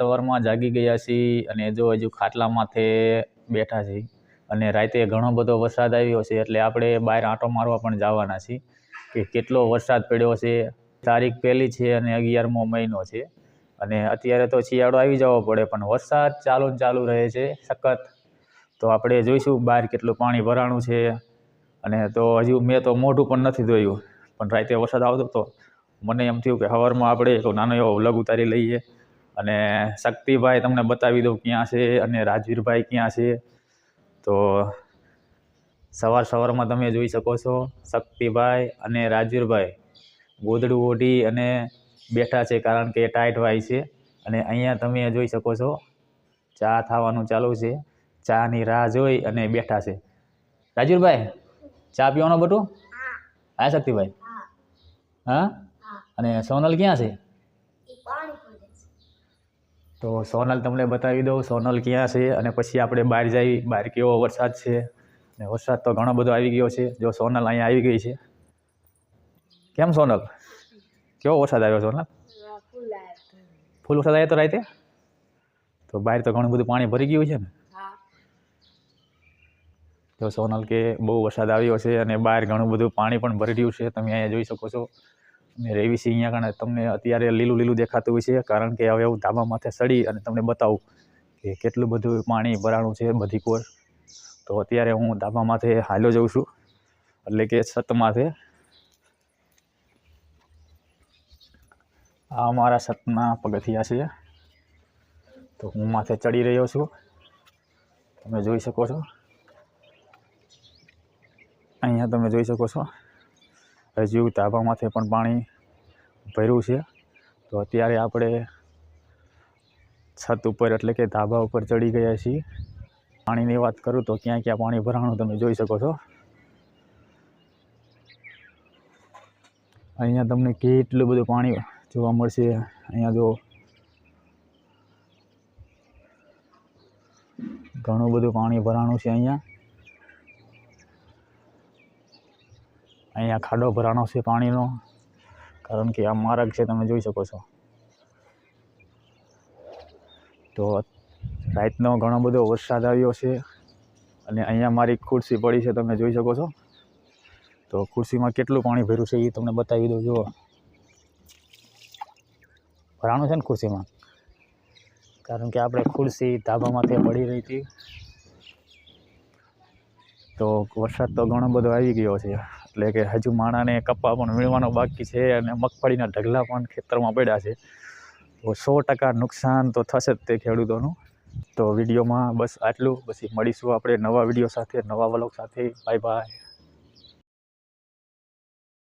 સવારમાં જાગી ગયા છીએ અને જો હજુ ખાટલા માથે બેઠા છીએ. અને રાતે ઘણો બધો વરસાદ આવ્યો છે એટલે આપણે બહાર આંટો મારવા પણ જવાના છીએ કે કેટલો વરસાદ પડ્યો છે. તારીખ પહેલી છે અને અગિયારમો મહિનો છે. અને અત્યારે તો શિયાળો આવી જવો પડે પણ વરસાદ ચાલુ ચાલુ રહે છે સખત. તો આપણે જોઈશું બહાર કેટલું પાણી ભરાણું છે. અને તો હજુ મેં તો મોઢું પણ નથી ધોયું. પણ રાતે વરસાદ આવતો હતો મને એમ થયું કે સવારમાં આપણે એક નાનો એવો વ્લોગ ઉતારી લઈએ. અને શક્તિભાઈ તમને બતાવી દઉં ક્યાં છે અને રાજવીરભાઈ ક્યાં છે. તો સવાર સવારમાં તમે જોઈ શકો છો શક્તિભાઈ અને રાજવીરભાઈ ગોદડું ઓઢી અને બેઠા છે કારણ કે ટાઈટ વાય છે. અને અહીંયા તમે જોઈ શકો છો ચા થવાનું ચાલુ છે. ચાની રાહ જોઈ અને બેઠા છે. રાજવીરભાઈ ચા પીવાનો બટું? હા. શક્તિભાઈ? હા. અને સોનલ ક્યાં છે? તો સોનલ તમને બતાવી દઉં. સોનલ ક્યાં છે અને પછી આપણે બહાર જઈ બહાર કેવો વરસાદ છે? ને વરસાદ તો ઘણો બધો આવી ગયો છે. જો સોનલ અહીંયા આવી ગઈ છે. કેમ સોનલ? કેવો વરસાદ આવ્યો સોનલ? ફૂલ વરસાદ આવ્યો તો રાતે? તો બહાર તો ઘણું બધું પાણી ભરી ગયું છે ને? તો સોનલ કે બહુ વરસાદ આવ્યો છે અને બહાર ઘણું બધું પાણી પણ ભરી રહ્યું છે. તમે અહીંયા જોઈ શકો છો. અને છે અહીંયા કારણે તમને અત્યારે લીલું લીલું દેખાતું હોય છે, કારણ કે હવે હું ધાબા માથે સડી અને તમને બતાવું કે કેટલું બધું પાણી ભરાણું છે બધી કોર. તો અત્યારે હું ધાબા માથે હાલ્યો જઉં છું, એટલે કે છત માથે. આ અમારા છતના પગથિયા છે. તો હું માથે ચડી રહ્યો છું. તમે જોઈ શકો છો. અહીંયા તમે જોઈ શકો છો. હજુ ધાબામાંથી પણ પાણી ભર્યું છે. તો અત્યારે આપણે છત ઉપર એટલે કે ધાબા ઉપર ચડી ગયા છીએ. પાણીની વાત કરું તો ક્યાં ક્યાં પાણી ભરાણું તમે જોઈ શકો છો. અહીંયા તમને કેટલું બધું પાણી જોવા મળશે. અહીંયા જો ઘણું બધું પાણી ભરાણું છે અહીંયા. અહીંયા ખાડો ભરાણો છે પાણીનો. કારણ કે આ માર્ગ છે, તમે જોઈ શકો છો. તો રાતનો ઘણો બધો વરસાદ આવ્યો છે અને અહીંયા મારી ખુરશી પડી છે, તમે જોઈ શકો છો. તો ખુરશીમાં કેટલું પાણી ભર્યું છે એ તમને બતાવી દઉં, જુઓ. ભરાણું છે ને ખુરશીમાં? કારણ કે આપણે ખુરશી ધાબામાંથી પડી રહી હતી. તો વરસાદ તો ઘણો બધો આવી ગયો છે. એટલે કે હજુ માણાને કપા પણ વીણવાનો બાકી છે અને મગફળીના ઢગલા પણ ખેતરમાં પડ્યા છે. તો સો ટકા નુકસાન તો થશે જ તે ખેડૂતોનું. તો વિડીયોમાં બસ આટલું. પછી મળીશું આપણે નવા વીડિયો સાથે, નવા વ્લોગ સાથે. Bye bye.